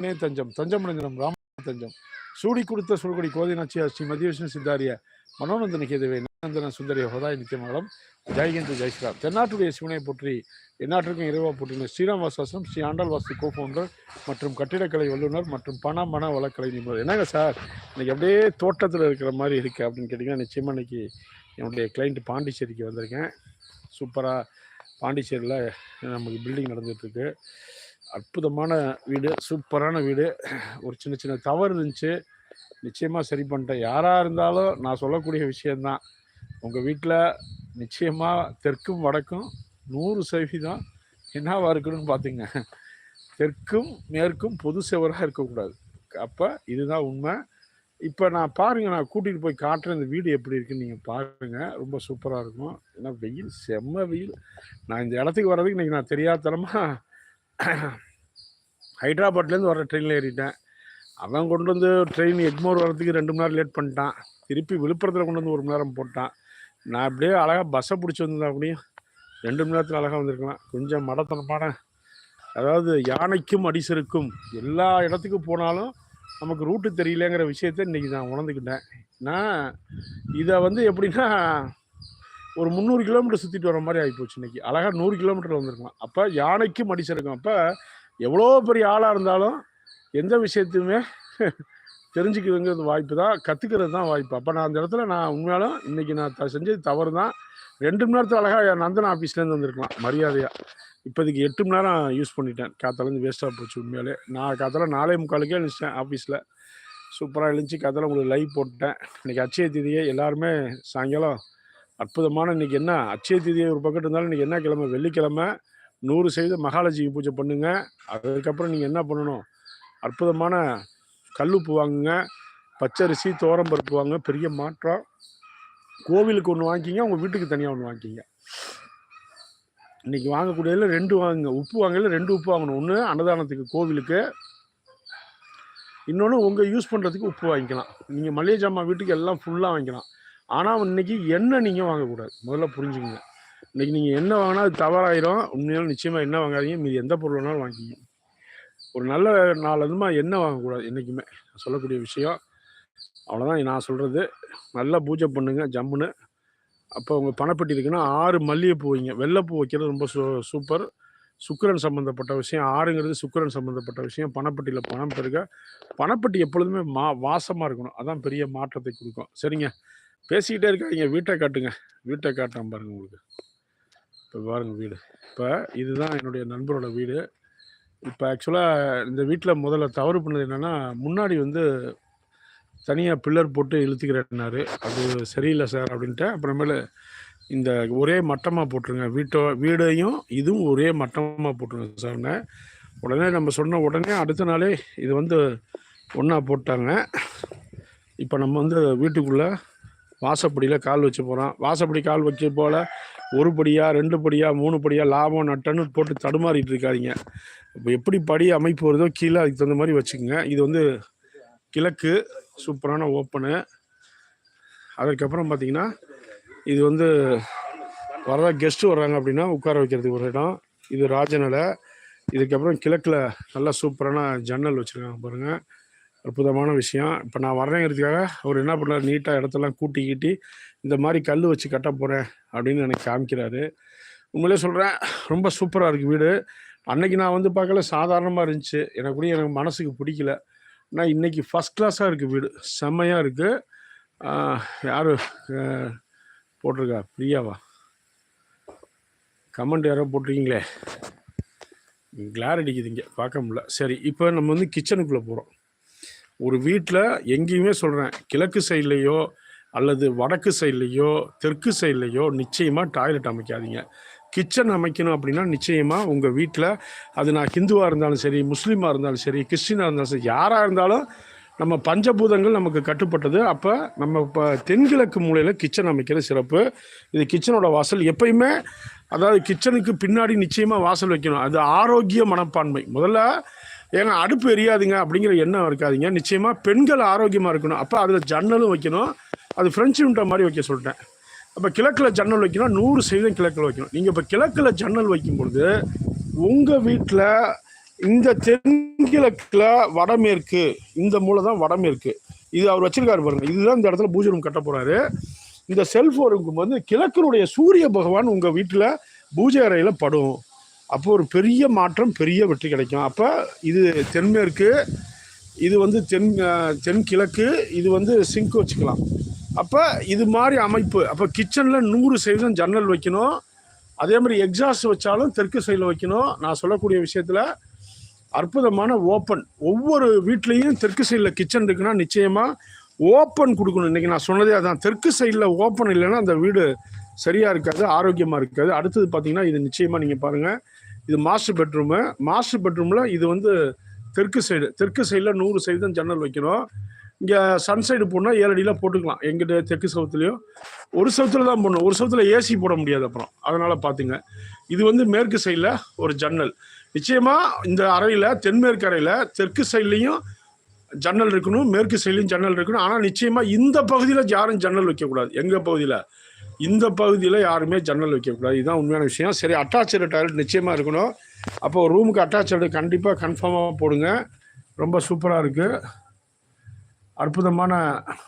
ராமனே தஞ்சம் தஞ்சமடைந்தனம் ராம தஞ்சம். சூடி கொடுத்த சுழகுடி கோதை நாச்சியார் ஸ்ரீ மத்திய சித்தாரிய மனோநந்தன கேதுவே நந்தன சுந்தரிய ஹோதாய் நித்தியமங்கலம் ஜெய்ஹிந்த் ஜெய் தென்னாட்டுடைய சிவனை போற்றி எந்நாட்டிற்கும் இறைவா போற்றின ஸ்ரீராம் வாசாசனம் ஸ்ரீ ஆண்டாள் வாஸ்து கோ ஃபவுண்டர் மற்றும் கட்டிடக்கலை வல்லுநர் மற்றும் பண மன வளக்கலை நிபுணர். என்னங்க சார் இன்னைக்கு அப்படியே தோட்டத்தில் இருக்கிற மாதிரி இருக்குது அப்படின்னு கேட்டிங்கன்னா நிச்சயமாக இன்னைக்கு என்னுடைய கிளைண்ட் பாண்டிச்சேரிக்கு வந்திருக்கேன். சூப்பராக பாண்டிச்சேரியில் நமக்கு பில்டிங் நடந்துகிட்ருக்கு அற்புதமான வீடு சூப்பரான வீடு. ஒரு சின்ன சின்ன தவறு இருந்துச்சு. நிச்சயமாக சரி பண்ணிட்டேன். யாராக இருந்தாலும் நான் சொல்லக்கூடிய விஷயந்தான் உங்கள் வீட்டில் நிச்சயமாக தெற்கும் வடக்கும் நூறு சதவீதம் என்னவாக இருக்கணும்னு பார்த்துங்க தெற்கும் மேற்கும் பொது செவராக இருக்கக்கூடாது. அப்போ இதுதான் உண்மை. இப்போ நான் பாருங்கள் நான் கூட்டிகிட்டு போய் காட்டுறேன் இந்த வீடு எப்படி இருக்குன்னு நீங்கள் பாருங்கள் ரொம்ப சூப்பராக இருக்கும். ஏன்னா வெயில் செம்ம வெயில். நான் இந்த இடத்துக்கு வர்றதுக்கு இன்றைக்கி நான் தெரியாதனமாக ஹைதராபாத்லேருந்து வர ட்ரெயினில் ஏறிட்டேன். அவன் கொண்டு வந்து ட்ரெயின் எக்மோர் வரதுக்கு ரெண்டு மணி நேரம் லேட் பண்ணிட்டான். திருப்பி விழுப்புரத்தில் கொண்டு வந்து ஒரு மணி நேரம் போட்டான். நான் அப்படியே அழகாக பஸ்ஸை பிடிச்சி வந்திருந்தா அப்படியும் ரெண்டு மணி நேரத்தில் அழகாக வந்திருக்கலாம். கொஞ்சம் மடத்தனமான அதாவது யானைக்கும் அடிசருக்கும் எல்லா இடத்துக்கும் போனாலும் நமக்கு ரூட்டு தெரியலங்கிற விஷயத்த இன்றைக்கி நான் உணர்ந்துக்கிட்டேன். நான் இதை வந்து எப்படின்னா ஒரு முந்நூறு கிலோமீட்டர் சுற்றிட்டு வர மாதிரி ஆகிப்போச்சு இன்னைக்கு. அழகாக நூறு கிலோமீட்டர் வந்திருக்கலாம். அப்போ யானைக்கும் மடிச்சிருக்கும் அப்போ எவ்வளோ பெரிய ஆளாக இருந்தாலும் எந்த விஷயத்தையுமே தெரிஞ்சுக்கிறதுங்கிறது வாய்ப்பு தான். கற்றுக்கிறது தான் வாய்ப்பு. அப்போ நான் அந்த இடத்துல நான் உண்மையாலும் இன்றைக்கி நான் செஞ்சது தவறு தான். ரெண்டு மணி நேரத்தில் அழகாக என் நந்தன் ஆஃபீஸ்லேருந்து வந்திருக்கலாம். மரியாதையாக இப்போதைக்கு எட்டு மணி நேரம் யூஸ் பண்ணிட்டேன். காத்தாலேருந்து வேஸ்ட்டாக போச்சு உண்மையாலே. நான் காத்தால நாலே முக்காலுக்கே எழுந்துச்சிட்டேன் ஆஃபீஸில் சூப்பராக எழுந்துச்சு. காத்தால உங்களுக்கு லைவ் போட்டேன் இன்றைக்கி அச்சய திதியை. எல்லாருமே சாயங்காலம் அற்புதமான இன்றைக்கி என்ன? அச்சய தேதி ஒரு பக்கத்து இருந்தாலும் இன்னைக்கு என்ன கிழமை? வெள்ளிக்கிழமை. நூறு செய்து மகாலட்சுமி பூஜை பண்ணுங்க. அதுக்கப்புறம் நீங்கள் என்ன பண்ணணும்? அற்புதமான கல்லுப்பு வாங்குங்க. பச்சரிசி பருப்பு வாங்க பெரிய மாற்றம். கோவிலுக்கு ஒன்று வாங்கிக்கிங்க. உங்கள் வீட்டுக்கு தனியாக ஒன்று வாங்கிக்கிங்க. இன்னைக்கு வாங்கக்கூடியதுல ரெண்டு வாங்குங்க. உப்பு வாங்கல ரெண்டு உப்பு வாங்கணும். ஒன்று அன்னதானத்துக்கு கோவிலுக்கு. இன்னொன்று உங்கள் யூஸ் பண்ணுறதுக்கு உப்பு வாங்கிக்கலாம். நீங்கள் மளிகை ஜாமான் வீட்டுக்கு எல்லாம் ஃபுல்லாக வாங்கிக்கலாம். ஆனால் இன்னைக்கு எண்ணெய் நீங்கள் வாங்கக்கூடாது? முதல்ல புரிஞ்சுக்கங்க. இன்னைக்கு நீங்கள் என்ன வாங்கினா அது தவறாயிரும். உண்மையிலும் நிச்சயமாக என்ன வாங்காதீங்க. மீதி எந்த பொருள் வேணாலும் வாங்கிக்கிங்க. ஒரு நல்ல நாள் அதுமா எண்ணெய் வாங்கக்கூடாது என்றைக்குமே சொல்லக்கூடிய விஷயம். அவ்வளோதான் நான் சொல்கிறது நல்லா பூஜை பண்ணுங்க ஜம்முன்னு. அப்போ உங்கள் பணப்பட்டி இருக்குன்னா ஆறு மல்லிகைப்பூ வைங்க. வெள்ளைப்பூ வைக்கிறது ரொம்ப சூ சூப்பர். சுக்கிரன் சம்மந்தப்பட்ட விஷயம். ஆறுங்கிறது சுக்கிரன் சம்மந்தப்பட்ட விஷயம். பணப்பட்டியில் பணம் பெருக. பணப்பட்டி எப்பொழுதுமே மா வாசமாக இருக்கணும். அதான் பெரிய மாற்றத்தை கொடுக்கும். சரிங்க? பேசிக்கிட்டே இருக்காதீங்க. வீட்டை காட்டுங்க. வீட்டை காட்டுறேன் பாருங்க உங்களுக்கு. இப்போ பாருங்க வீடு. இப்போ இதுதான் என்னுடைய நண்பரோட வீடு. இப்போ ஆக்சுவலாக இந்த வீட்டில் முதல்ல தவறு பண்ணது என்னென்னா முன்னாடி வந்து தனியாக பில்லர் போட்டு இழுத்துக்கிறேன்னாரு. அது சரியில்லை சார் அப்படின்ட்டு அப்புறமேல இந்த ஒரே மட்டமாக போட்டுருங்க. வீட்டோ வீடையும் இதுவும் ஒரே மட்டமாக போட்டுருங்க சார்னு உடனே நம்ம சொன்ன உடனே அடுத்த நாளே இது வந்து ஒன்றா போட்டாங்க. இப்போ நம்ம வந்து வீட்டுக்குள்ளே வாசப்படியில் கால் வச்சு போகிறோம் வாசப்படி கால் வச்சு போல் ஒரு படியாக ரெண்டு படியாக மூணு படியாக லாபம் நட்டன்னு போட்டு தடுமாறிட்டு இருக்காதீங்க. இப்போ எப்படி படி அமைப்பு வருதோ கீழே அதுக்கு தகுந்த மாதிரி வச்சுக்கோங்க. இது வந்து கிழக்கு சூப்பரான ஓப்பனு. அதுக்கப்புறம் பார்த்தீங்கன்னா இது வந்து வர்ற கெஸ்ட்டு வர்றாங்க அப்படின்னா உட்கார வைக்கிறதுக்கு ஒரு இடம். இது ராஜநிலை இதுக்கப்புறம் கிழக்கில் நல்லா சூப்பரான ஜன்னல் வச்சுருக்காங்க பாருங்கள் அற்புதமான விஷயம். இப்போ நான் வர்றேங்கிறதுக்காக அவர் என்ன பண்ணார்? நீட்டாக இடத்தெல்லாம் கூட்டி கீட்டி இந்த மாதிரி கல் வச்சு கட்ட போகிறேன் அப்படின்னு எனக்கு காமிக்கிறாரு. உண்மையிலே சொல்கிறேன் ரொம்ப சூப்பராக இருக்குது வீடு. அன்னைக்கு நான் வந்து பார்க்கல சாதாரணமாக இருந்துச்சு. எனக்கு கூட எனக்கு மனசுக்கு பிடிக்கல. ஆனால் இன்னைக்கு ஃபஸ்ட் கிளாஸாக இருக்குது வீடு. செம்மையாக இருக்குது யார் போட்டிருக்கா? பிரியாவா? கமெண்ட் யாரோ போட்டிருக்கீங்களே. கிளார் அடிக்குது இங்கே. பார்க்க முடியல. சரி இப்போ நம்ம வந்து கிச்சனுக்குள்ளே போகிறோம் ஒரு வீட்டில் எங்கேயுமே சொல்கிறேன் கிழக்கு சைட்லேயோ அல்லது வடக்கு சைட்லேயோ தெற்கு சைட்லேயோ நிச்சயமாக டாய்லெட் அமைக்காதீங்க. கிச்சன் அமைக்கணும் அப்படின்னா நிச்சயமாக உங்கள் வீட்டில் அது நான் ஹிந்துவாக இருந்தாலும் சரி முஸ்லீமாக இருந்தாலும் சரி கிறிஸ்டினாக இருந்தாலும் சரி யாராக இருந்தாலும் நம்ம பஞ்சபூதங்கள் நமக்கு கட்டுப்பட்டது. அப்போ நம்ம இப்போ தென்கிழக்கு மூலையில் கிச்சன் அமைக்கிற சிறப்பு. இது கிச்சனோட வாசல். எப்பயுமே அதாவது கிச்சனுக்கு பின்னாடி நிச்சயமாக வாசல் வைக்கணும். அது ஆரோக்கிய மனப்பான்மை. முதல்ல ஏன்னா அடுப்பு எரியாதுங்க அப்படிங்கிற எண்ணம் இருக்காதீங்க. நிச்சயமாக பெண்கள் ஆரோக்கியமாக இருக்கணும். அப்போ அதில் ஜன்னலும் வைக்கணும். அது ஃப்ரெஞ்சு விண்ட மாதிரி வைக்க சொல்லிட்டேன் அப்போ கிழக்கில் ஜன்னல் வைக்கணும் நூறு சதவீதம் கிழக்கில் வைக்கணும். நீங்கள் இப்போ கிழக்கில் ஜன்னல் வைக்கும் பொழுது உங்கள் வீட்டில் இந்த தென்கிழக்கில் வடமேற்கு இந்த மூலை தான் வடமேற்கு இது அவர் வச்சிருக்காரு பாருங்க. இதுதான் இந்த இடத்துல பூஜை ரூம் கட்ட போகிறாரு இந்த செல்ஃபோன் இருக்கும்போது கிழக்கினுடைய சூரிய பகவான் உங்கள் வீட்டில் பூஜை அறையில் படும். அப்போ ஒரு பெரிய மாற்றம் பெரிய வெற்றி கிடைக்கும். அப்போ இது தென்மேற்கு இது வந்து தென் தென்கிழக்கு இது வந்து சிங்க் வச்சுக்கலாம். அப்போ இது மாதிரி அமைப்பு அப்போ கிச்சனில் நூறு சதவீதம் ஜன்னல் வைக்கணும். அதே மாதிரி எக்ஸாஸ்ட் வச்சாலும் தெற்கு சைடில் வைக்கணும். நான் சொல்லக்கூடிய விஷயத்தில் அற்புதமான ஓப்பன். ஒவ்வொரு வீட்லேயும் தெற்கு சைடில் கிச்சன் இருக்குன்னா நிச்சயமாக ஓப்பன் கொடுக்கணும். இன்றைக்கி நான் சொன்னதே அதான். தெற்கு சைடில் ஓப்பன் இல்லைன்னா அந்த வீடு சரியாக இருக்காது ஆரோக்கியமாக இருக்காது. அடுத்தது பார்த்தீங்கன்னா இது நிச்சயமாக நீங்கள் பாருங்கள் இது மாஸ்டர் பெட்ரூமு மாஸ்டர் பெட்ரூமில் இது வந்து தெற்கு சைடு தெற்கு சைடில் நூறு சைடு தான் ஜன்னல் வைக்கணும். இங்கே சன் சைடு போனால் ஏழடியில் போட்டுக்கலாம். எங்கிட்ட தெற்கு சவுத்துலேயும் ஒரு சவுத்தில் தான் போடணும். ஒரு சவுத்தில் ஏசி போட முடியாது அப்புறம். அதனால் பார்த்துங்க இது வந்து மேற்கு சைடில் ஒரு ஜன்னல். நிச்சயமாக இந்த அறையில் தென்மேற்கு அறையில் தெற்கு சைட்லேயும் ஜன்னல் இருக்கணும். மேற்கு சைட்லேயும் ஜன்னல் இருக்கணும். ஆனால் நிச்சயமாக இந்த பகுதியில் யாரும் ஜன்னல் வைக்கக்கூடாது. எங்கள் பகுதியில்? இந்த பகுதியில் யாருமே ஜன்னல் வைக்கக்கூடாது இதுதான் உண்மையான விஷயம். சரி அட்டாச்சு டாய்லெட் நிச்சயமாக இருக்கணும். அப்போ ரூமுக்கு அட்டாச்சு கண்டிப்பாக கன்ஃபார்மாக போடுங்க. ரொம்ப சூப்பராக இருக்குது அற்புதமான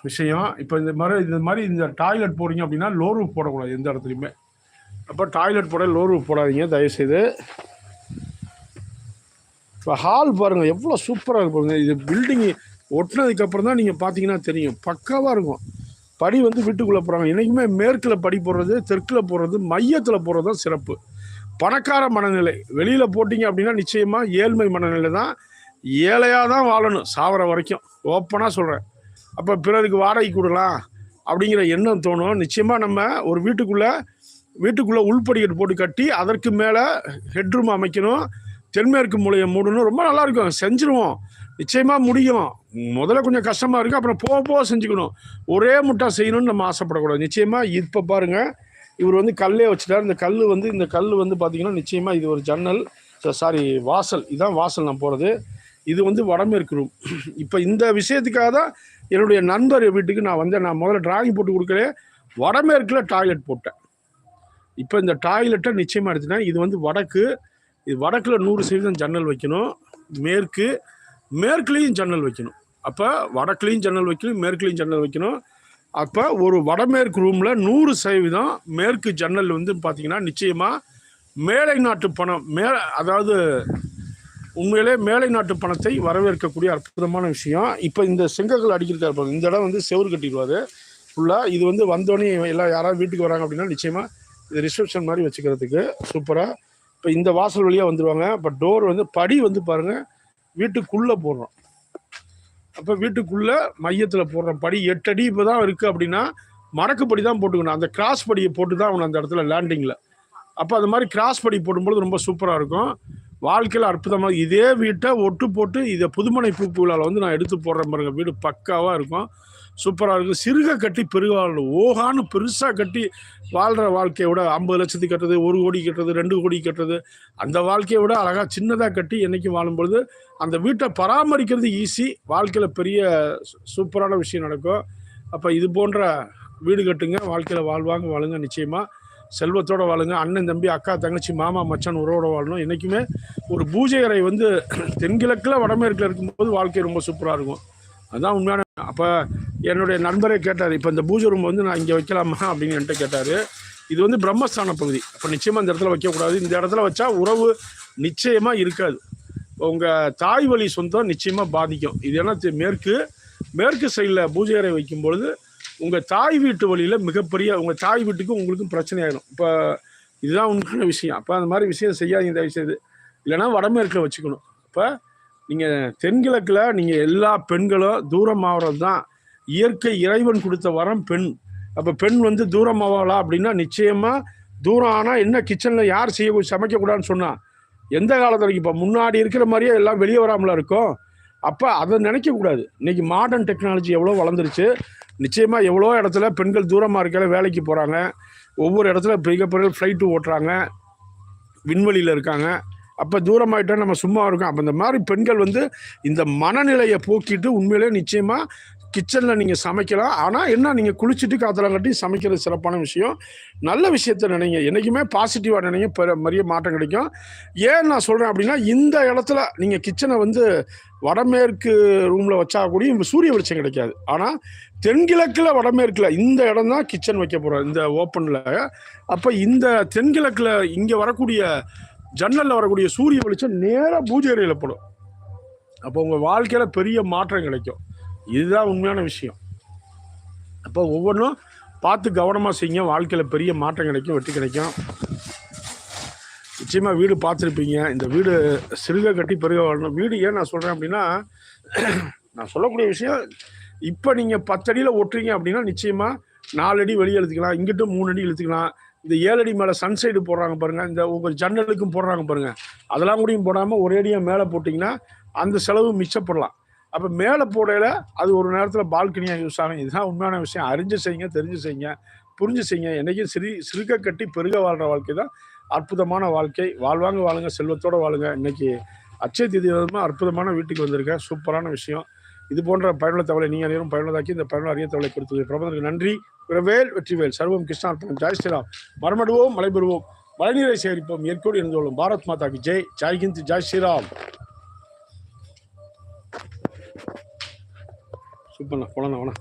விஷயம். இப்போ இந்த மாதிரி இந்த மாதிரி இந்த டாய்லெட் போடுறீங்க அப்படின்னா லோ ரூப் போடக்கூடாது எந்த இடத்துலையுமே. அப்போ டாய்லெட் போட லோ ரூப் போடாதீங்க தயவுசெய்து. இப்போ ஹால் பாருங்கள் எவ்வளோ சூப்பராக இருப்பாங்க இது பில்டிங்கு ஒட்டினதுக்கப்புறம் தான் நீங்கள் பார்த்தீங்கன்னா தெரியும். பக்காவாக இருக்கும். படி வந்து வீட்டுக்குள்ளே போகிறாங்க என்றைக்குமே மேற்கில் படி போடுறது தெற்கில் போடுறது மையத்தில் போடுறது தான் சிறப்பு. பணக்கார மனநிலை. வெளியில் போட்டிங்க அப்படின்னா நிச்சயமாக ஏழ்மை மனநிலை தான். ஏழையாக தான் வாழணும் சாவர வரைக்கும். ஓப்பனாக சொல்கிறேன் அப்போ பிறருக்கு வாடகை கொடுக்கலாம் அப்படிங்கிற எண்ணம் தோணும். நிச்சயமாக நம்ம ஒரு வீட்டுக்குள்ளே வீட்டுக்குள்ளே உள்படிக்கட்டு போட்டு கட்டி அதற்கு மேலே ஹெட்ரூம் அமைக்கணும் தென்மேற்கு மூலையை மூடணும். ரொம்ப நல்லா இருக்கும். செஞ்சுருவோம். நிச்சயமாக முடியும். முதல்ல கொஞ்சம் கஷ்டமாக இருக்கும் அப்புறம் போக போக செஞ்சுக்கணும். ஒரே முட்டா செய்யணும்னு நம்ம ஆசைப்படக்கூடாது. நிச்சயமா இப்போ பாருங்க இவர் வந்து கல்லே வச்சுட்டார். இந்த கல் வந்து இந்த கல் வந்து பார்த்தீங்கன்னா நிச்சயமாக இது ஒரு ஜன்னல் சாரி வாசல். இதுதான் வாசல் நான் போகிறது இது வந்து வடமேற்கு ரூம் இப்போ இந்த விஷயத்துக்காக தான் என்னுடைய நண்பர் வீட்டுக்கு நான் வந்தேன். நான் முதல்ல டிராயிங் போட்டு கொடுக்கலே வடமேற்கில் டாய்லெட் போட்டேன். இப்போ இந்த டாய்லெட்டை நிச்சயமாக எடுத்துட்டேன். இது வந்து வடக்கு. இது வடக்கில் நூறு சதவீதம் ஜன்னல் வைக்கணும். மேற்கு மேற்குலேயும் ஜன்னல் வைக்கணும். அப்போ வடக்குலேயும் ஜன்னல் வைக்கணும் மேற்குலேயும் ஜன்னல் வைக்கணும். அப்போ ஒரு வடமேற்கு ரூமில் நூறு சதவீதம் மேற்கு ஜன்னல் வந்து பார்த்தீங்கன்னா நிச்சயமாக மேலை நாட்டு பணம் மே அதாவது உண்மையிலே மேலை நாட்டு பணத்தை வரவேற்கக்கூடிய அற்புதமான விஷயம். இப்போ இந்த செங்கல் அடிக்கிறார் பாருங்க இந்த இடம் வந்து செவரு கட்டிடுவார். ஃபுல்லாக இது வந்து வந்தோடனே எல்லாம் யாராவது வீட்டுக்கு வராங்க அப்படின்னா நிச்சயமாக இது ரிசப்ஷன் மாதிரி வச்சுக்கிறதுக்கு சூப்பராக இப்போ இந்த வாசல் வழியாக வந்துடுவாங்க இப்போ டோர் வந்து படி வந்து பாருங்கள் வீட்டுக்குள்ளே போடுறோம். அப்போ வீட்டுக்குள்ளே மையத்தில் போடுறோம். படி எட்டு அடி இப்போ தான் இருக்குது அப்படின்னா மடக்குப்படி தான் போட்டுக்கணும். அந்த கிராஸ் படியை போட்டு தான் அவனை அந்த இடத்துல லேண்டிங்கில் அப்போ அது மாதிரி கிராஸ் படி போடும்பொழுது ரொம்ப சூப்பராக இருக்கும். வாழ்க்கையில் அற்புதமாக இதே வீட்டை ஒட்டு போட்டு இதை புதுமனை பூப்பு விழாவில் வந்து நான் எடுத்து போடுறேன் பாருங்கள் வீடு பக்காவாக இருக்கும். சூப்பராக இருக்கும். சிறுக கட்டி பெருக ஓகான்னு பெருசாக கட்டி வாழ்கிற வாழ்க்கையை விட ஐம்பது லட்சத்துக்கு கட்டுறது ஒரு கோடி கட்டுறது ரெண்டு கோடி கட்டுறது அந்த வாழ்க்கையை விட அழகாக சின்னதாக கட்டி என்றைக்கும் வாழும்பொழுது அந்த வீட்டை பராமரிக்கிறது ஈஸி வாழ்க்கையில் பெரிய சூப்பரான விஷயம் நடக்கும். அப்போ இது போன்ற வீடு கட்டுங்க வாழ்க்கையில் வாழ்வாங்க வாழுங்க நிச்சயமாக செல்வத்தோடு வாழுங்க. அண்ணன் தம்பி அக்கா தங்கச்சி மாமா மச்சான் உறவோட வாழணும். என்றைக்குமே ஒரு பூஜை அறை வந்து தென்கிழக்கில் வடமேற்கில் இருக்கும்போது வாழ்க்கை ரொம்ப சூப்பராக இருக்கும். அதுதான் உண்மையான அப்போ என்னுடைய நண்பரே கேட்டார் இப்போ இந்த பூஜை ரூம் வந்து நான் இங்கே வைக்கலாமா? அப்படின்னு என்கிட்ட கேட்டார். இது வந்து பிரம்மஸ்தான பகுதி. அப்போ நிச்சயமாக இந்த இடத்துல வைக்கக்கூடாது இந்த இடத்துல வச்சா உறவு நிச்சயமாக இருக்காது. உங்கள் தாய் வழி சொந்தம் நிச்சயமாக பாதிக்கும். இது ஏன்னா மேற்கு. மேற்கு சைடில் பூஜை அறை வைக்கும் பொழுது உங்கள் தாய் வீட்டு வழியில் மிகப்பெரிய உங்கள் தாய் வீட்டுக்கும் உங்களுக்கும் பிரச்சனை ஆகிடும் இப்போ இதுதான் உண்மையான விஷயம். அப்போ அந்த மாதிரி விஷயம் செய்யாதீங்க தயவு செய்து இல்லைன்னா வடமேற்கில் வச்சுக்கணும். அப்போ நீங்கள் தென்கிழக்கில் நீங்கள் எல்லா பெண்களும் தூரமாகிறது தான் இயற்கை இறைவன் கொடுத்த வரம் பெண். அப்போ பெண் வந்து தூரமாகலாம் அப்படின்னா நிச்சயமாக தூரம் ஆனால் என்ன கிச்சனில் யார் செய்ய சமைக்கக்கூடாதுன்னு சொன்னா எந்த காலத்தில் வரைக்கும் இப்போ முன்னாடி இருக்கிற மாதிரியே எல்லாம் வெளியே வராமல இருக்கும். அப்போ அதை நினைக்கக்கூடாது இன்னைக்கு மாடர்ன் டெக்னாலஜி எவ்வளோ வளர்ந்துருச்சு. நிச்சயமாக எவ்வளோ இடத்துல பெண்கள் தூரமாக இருக்கையில வேலைக்கு போகிறாங்க ஒவ்வொரு இடத்துல மிகப்பெரிய ஃப்ளைட்டு ஓட்டுறாங்க. விண்வெளியில் இருக்காங்க. அப்போ தூரமாயிட்டா நம்ம சும்மா இருக்கோம். அப்போ இந்த மாதிரி பெண்கள் வந்து இந்த மனநிலையை போக்கிட்டு உண்மையிலே நிச்சயமாக கிச்சனில் நீங்கள் சமைக்கலாம். ஆனால் என்ன நீங்கள் குளிச்சுட்டு காத்தலாம் கட்டி சமைக்கிறது சிறப்பான விஷயம். நல்ல விஷயத்த நினைங்க. என்றைக்குமே பாசிட்டிவாக நினைங்க. பெரிய நிறைய மாற்றம் கிடைக்கும். ஏன் நான் சொல்கிறேன் அப்படின்னா இந்த இடத்துல நீங்கள் கிச்சனை வந்து வடமேற்கு ரூமில் வச்சா கூட சூரிய வெளிச்சம் கிடைக்காது. ஆனால் தென்கிழக்கில் வடமேற்கில் இந்த இடம் தான் கிச்சன் வைக்க போகிறோம் இந்த ஓப்பனில் அப்போ இந்த தென்கிழக்கில் இங்கே வரக்கூடிய ஜன்னலில் வரக்கூடிய சூரிய வெளிச்சம் நேராக பூஜை அறையில் படும். அப்போ உங்கள் வாழ்க்கையில் பெரிய மாற்றம் கிடைக்கும். இதுதான் உண்மையான விஷயம். அப்போ ஒவ்வொன்றும் பார்த்து கவனமாக செய்யுங்க. வாழ்க்கையில் பெரிய மாற்றம் கிடைக்கும் வெற்றி கிடைக்கும். நிச்சயமாக வீடு பார்த்துருப்பீங்க. இந்த வீடு சிறுக கட்டி பெருக வாழணும் வீடு ஏன் நான் சொல்கிறேன் அப்படின்னா நான் சொல்லக்கூடிய விஷயம் இப்போ நீங்கள் பத்தடியில் ஒட்டுறீங்க அப்படின்னா நிச்சயமாக நாலு அடி வெளியே இழுத்துக்கலாம். இங்கிட்டும் மூணு அடி இழுத்துக்கலாம். இந்த ஏழு அடி மேலே சன்சைடு போடுறாங்க பாருங்கள் இந்த உங்கள் ஜன்னலுக்கும் போடுறாங்க பாருங்கள் அதெல்லாம் கூடயும் போடாமல் ஒரே அடியாக மேலே போட்டிங்கன்னா அந்த செலவு மிச்சப்படலாம். அப்போ மேலே போடையில் அது ஒரு நேரத்தில் பால்கனியாக யூஸ் ஆகும். இதுதான் உண்மையான விஷயம். அறிஞ்சு செய்யுங்க தெரிஞ்சு செய்யுங்க புரிஞ்சு செய்யுங்க. என்றைக்கும் சிறு சிறுக கட்டி பெருக வாழ்கிற வாழ்க்கை தான். அற்புதமான வாழ்க்கை. வாழ்வாங்க வாழுங்க செல்வத்தோடு வாழுங்க. இன்னைக்கு அச்சய திதி விதமாக அற்புதமான வீட்டுக்கு வந்திருக்கேன். சூப்பரான விஷயம். இது போன்ற பயனுள்ள தகவலை நீங்கள் அனைவரும் பயனுள்ளதாக்கி இந்த பயனுள்ள அரிய தகவலை கொடுத்தது பிரபந்தருக்கு நன்றி. பிறவேல் வெற்றிவேல் சர்வம் கிருஷ்ணார்ப்பணம் ஜாய் ஸ்ரீராம். மரமடுவோம் மலைபெறுவோம். மழைநீரை சேகரிப்போம். இயற்கையோடு இருந்து பாரத் மாதாக்கு ஜெய். ஜெய் ஜாய் ஸ்ரீராம். சூப்பர்ண்ணா போலாம் வேணா